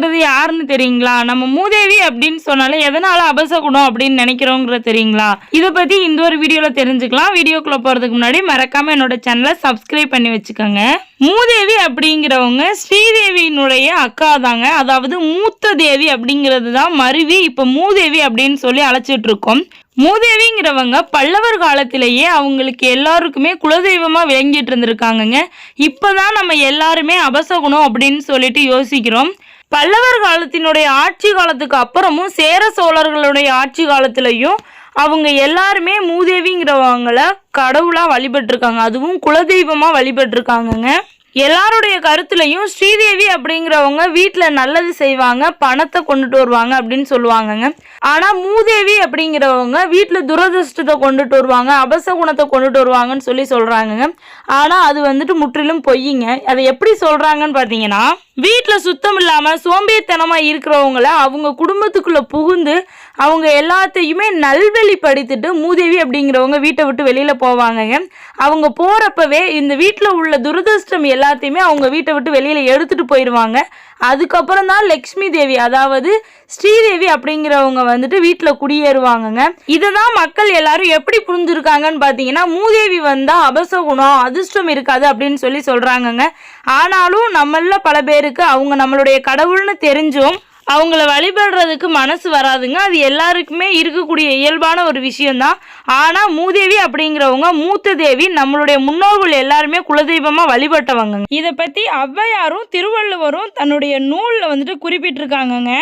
get யாருன்னு தெரியுங்களா? நம்ம மூதேவி அப்படின்னு சொன்னாலே எதனால அபசகுணம் அப்படின்னு நினைக்கிறோங்கிற தெரியுங்களா? இதை பத்தி இந்த ஒரு வீடியோல தெரிஞ்சுக்கலாம். வீடியோக்குள்ள போறதுக்கு முன்னாடி மறக்காம என்னோட சேனலை சப்ஸ்கிரைப் பண்ணி வச்சுக்கோங்க. மூதேவி அப்படிங்கிறவங்க ஸ்ரீதேவியினுடைய அக்கா தாங்க. அதாவது மூத்த தேவி அப்படிங்கிறது தான் மருவி. இப்போ மூதேவி அப்படின்னு சொல்லி அழைச்சிட்டு இருக்கோம். மூதேவிங்கிறவங்க பல்லவர் காலத்திலேயே அவங்களுக்கு எல்லாருக்குமே குலதெய்வமாக விளங்கிட்டு இருந்திருக்காங்கங்க. இப்பதான் நம்ம எல்லாருமே அபசகுணம் அப்படின்னு சொல்லிட்டு யோசிக்கிறோம். பல்லவ பல்லவர் காலத்தினுடைய ஆட்சி காலத்துக்கு அப்புறமும் சேர சோழர்களுடைய ஆட்சி காலத்திலையும் அவங்க எல்லாருமே மூதேவிங்கிறவங்கள கடவுளாக வழிபட்டிருக்காங்க. அதுவும் குலதெய்வமாக வழிபட்டிருக்காங்கங்க. எல்லாருடைய கருத்துலையும் ஸ்ரீதேவி அப்படிங்கிறவங்க வீட்டில் நல்லது செய்வாங்க பணத்தை கொண்டுட்டு வருவாங்க அப்படின்னு சொல்லுவாங்கங்க. ஆனால் மூதேவி அப்படிங்கிறவங்க வீட்டில் துரதிருஷ்டத்தை கொண்டுட்டு வருவாங்க அபச குணத்தை கொண்டுட்டு வருவாங்கன்னு சொல்லி சொல்கிறாங்கங்க ஆனால் அது வந்துட்டு முற்றிலும் பொய்யுங்க அதை எப்படி சொல்கிறாங்கன்னு பார்த்தீங்கன்னா வீட்டில் சுத்தம் இல்லாமல் சோம்பேறித்தனமாக இருக்கிறவங்கள அவங்க குடும்பத்துக்குள்ளே புகுந்து அவங்க எல்லாத்தையுமே நல்வழிப்படுத்திட்டு மூதேவி அப்படிங்கிறவங்க வீட்டை விட்டு வெளியில் போவாங்கங்க. அவங்க போகிறப்பவே இந்த வீட்டில் உள்ள துரதிருஷ்டம் எல்லாத்தையுமே அவங்க வீட்டை விட்டு வெளியில் எடுத்துகிட்டு போயிடுவாங்க. அதுக்கப்புறம் தான் லக்ஷ்மி தேவி அதாவது ஸ்ரீதேவி அப்படிங்கிறவங்க வந்துட்டு வீட்டில் குடியேறுவாங்கங்க. இதை தான் மக்கள் எல்லாரும் எப்படி புரிஞ்சிருக்காங்கன்னு பார்த்தீங்கன்னா மூதேவி வந்தால் அபசகுணம் அதிர்ஷ்டம் இருக்காது அப்படின்னு சொல்லி சொல்கிறாங்கங்க ஆனாலும் நம்மள பல பேருக்கு அவங்க நம்மளுடைய கடவுள்னு தெரிஞ்சும் அவங்கள வழிபடுறதுக்கு மனசு வராதுங்க. அது எல்லாருக்குமே இருக்கக்கூடிய இயல்பான ஒரு விஷயம்தான். ஆனால் மூதேவி அப்படிங்கிறவங்க மூத்த தேவி நம்மளுடைய முன்னோர்கள் எல்லாருமே குலதெய்வமாக வழிபட்டவங்க இதை பற்றி ஔவையாரும் திருவள்ளுவரும் தன்னுடைய நூலில் வந்துட்டு குறிப்பிட்டிருக்காங்கங்க.